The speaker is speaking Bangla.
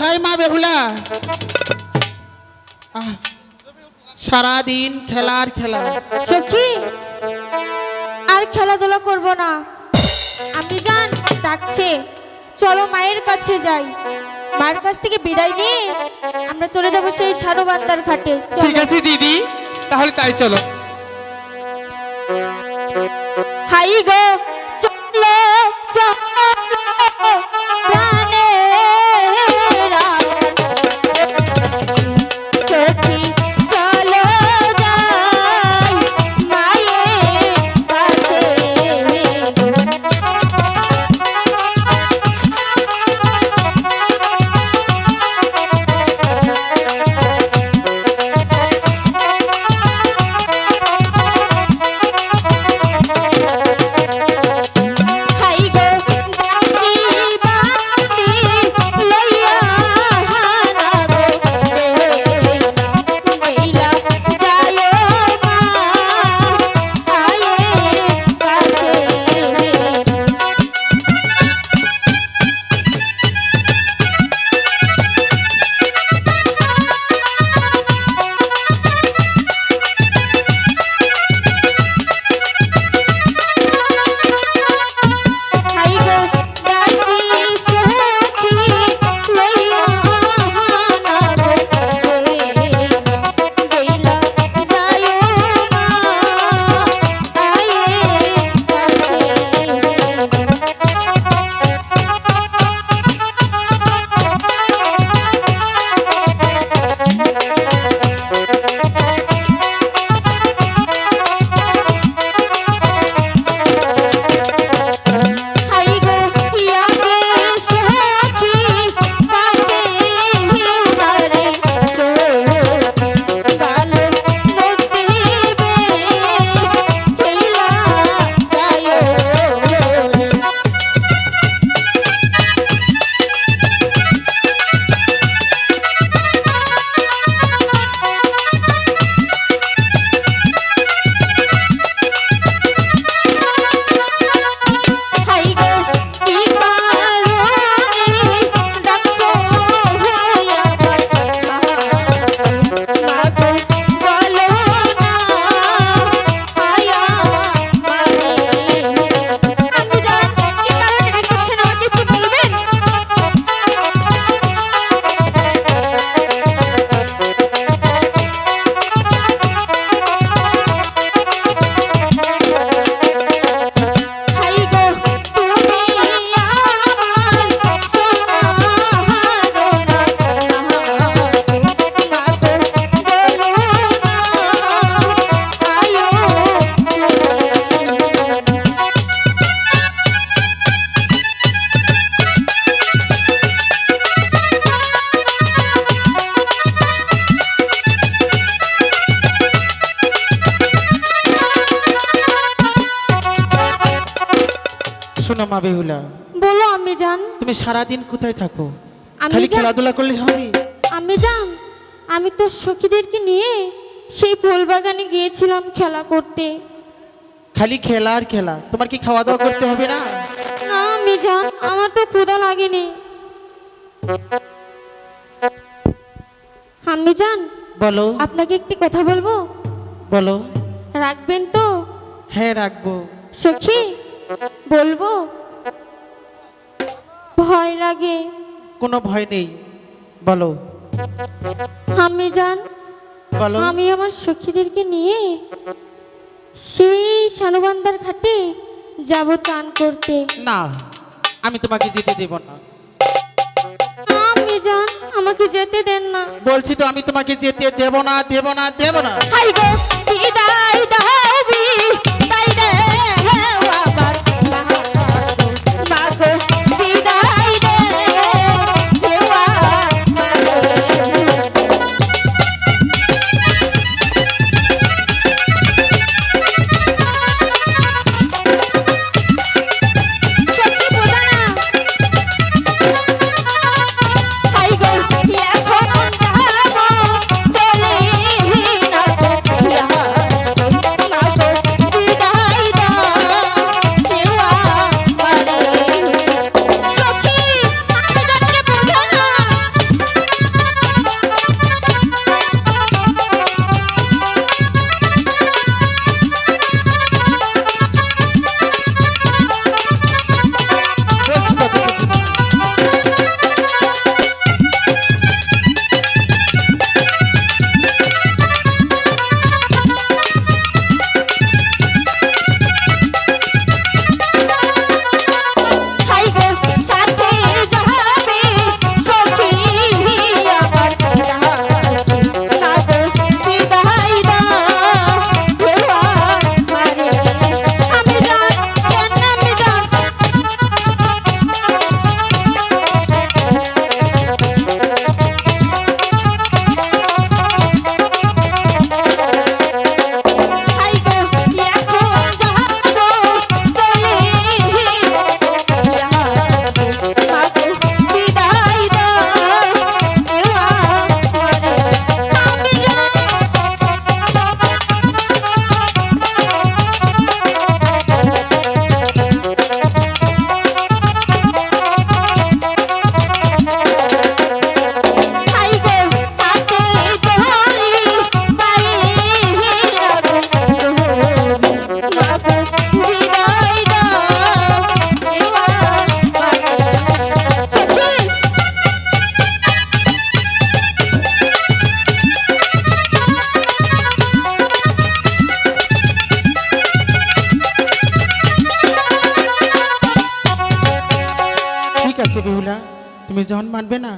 কোথায় মা বেহুলা? সারাদিন খেলার খেলা। সখী আর খেলাধুলা করব না। আমি জান ডাকছে। চলো মায়ের কাছে যাই। মায়ের কাছ থেকে বিদায় নিয়ে আমরা চলে যাব সেই সারবান্দার ঘাটে। ঠিক আছে দিদি। তাহলে তাই চলো। হাই গো চলো চলো। শোনো মা বেহুলা। বলো আমি জান তুমি সারাদিন কোথায় থাকো? আমি খালি খেলাধুলা করলে হবে? আমি জান আমি তো সখীদেরকে নিয়ে সেই ফুল বাগানে গিয়েছিলাম খেলা করতে। খালি খেলা আর খেলা। তোমার কি খাওয়া দাওয়া করতে হবে না? না আমি জান আমার তো ক্ষুধা লাগেনি। আমি জান বলো। আপনাকে একটি কথা বলব? বলো। রাখবেন তো? হ্যাঁ রাখব। সখী বলব? ভয় লাগে। কোনো ভয় নেই। বলো। আমি জান বলো। আমি আমার সখীদেরকে নিয়ে সেই শানুবান্দার ঘাটে যাব চান করতে। না আমি তোমাকে যেতে দেব না। আমি জান আমাকে যেতে দেন না। বলছি তো আমি তোমাকে যেতে দেব না দেব না দেব না। হাই গো! যখন মানবে না।